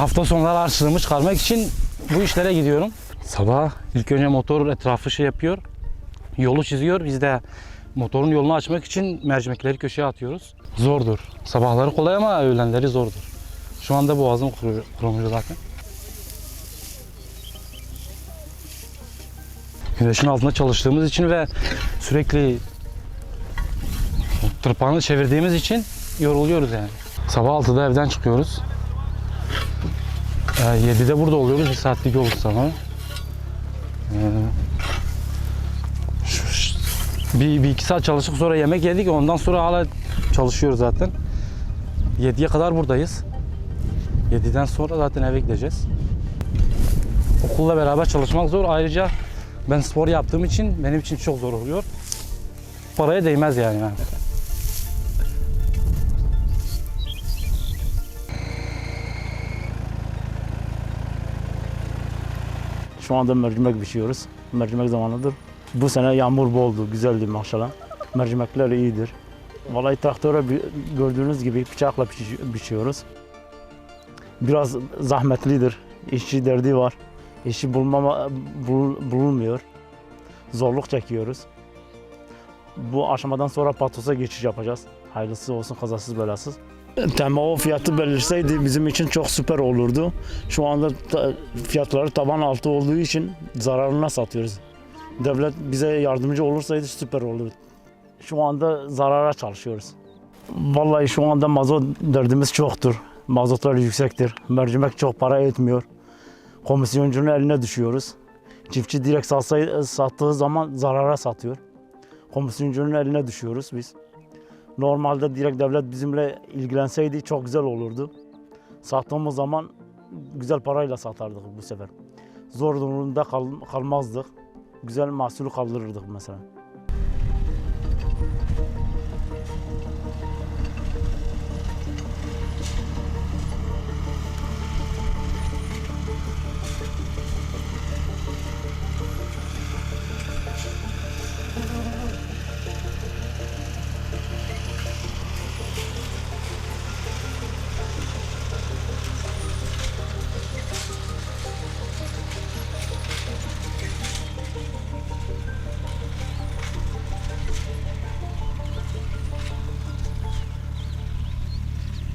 hafta sonları harçlığımı çıkarmak için bu işlere gidiyorum. Sabah ilk önce motor etrafı şey yapıyor. Yolu çiziyor. Biz de motorun yolunu açmak için mercimekleri köşeye atıyoruz. Zordur. Sabahları kolay ama öğlenleri zordur. Şu anda boğazım kuruyor, kurumuyor zaten. Güneşin altında çalıştığımız için ve sürekli tırpanı çevirdiğimiz için yoruluyoruz yani. Sabah 6'da evden çıkıyoruz. Ee, 7'de burada oluyoruz. Bir saatlik yol sana. Şu- bir, bir iki saat çalıştık sonra yemek yedik. Ondan sonra hala çalışıyoruz zaten. 7'ye kadar buradayız. 7'den sonra zaten eve gideceğiz. Okulla beraber çalışmak zor. Ayrıca ben spor yaptığım için benim için çok zor oluyor. Paraya değmez yani. yani. Şu anda mercimek biçiyoruz. Mercimek zamanıdır. Bu sene yağmur boldu, güzeldi maşallah. Mercimekler iyidir. Vallahi traktöre gördüğünüz gibi bıçakla biçi- biçiyoruz. Biraz zahmetlidir. İşçi derdi var. İşçi bulmama, bul- bulunmuyor. Zorluk çekiyoruz. Bu aşamadan sonra patosa geçiş yapacağız. Hayırlısı olsun kazasız belasız. Tema o fiyatı belirleseydi bizim için çok süper olurdu. Şu anda fiyatları taban altı olduğu için zararına satıyoruz. Devlet bize yardımcı olursaydı süper olurdu. Şu anda zarara çalışıyoruz. Vallahi şu anda mazot derdimiz çoktur. Mazotlar yüksektir. Mercimek çok para etmiyor. Komisyoncunun eline düşüyoruz. Çiftçi direkt satsay- sattığı zaman zarara satıyor. Komisyoncunun eline düşüyoruz biz. Normalde direkt devlet bizimle ilgilenseydi çok güzel olurdu. Sattığımız zaman güzel parayla satardık bu sefer. Zor durumda kal- kalmazdık. Güzel mahsulü kaldırırdık mesela.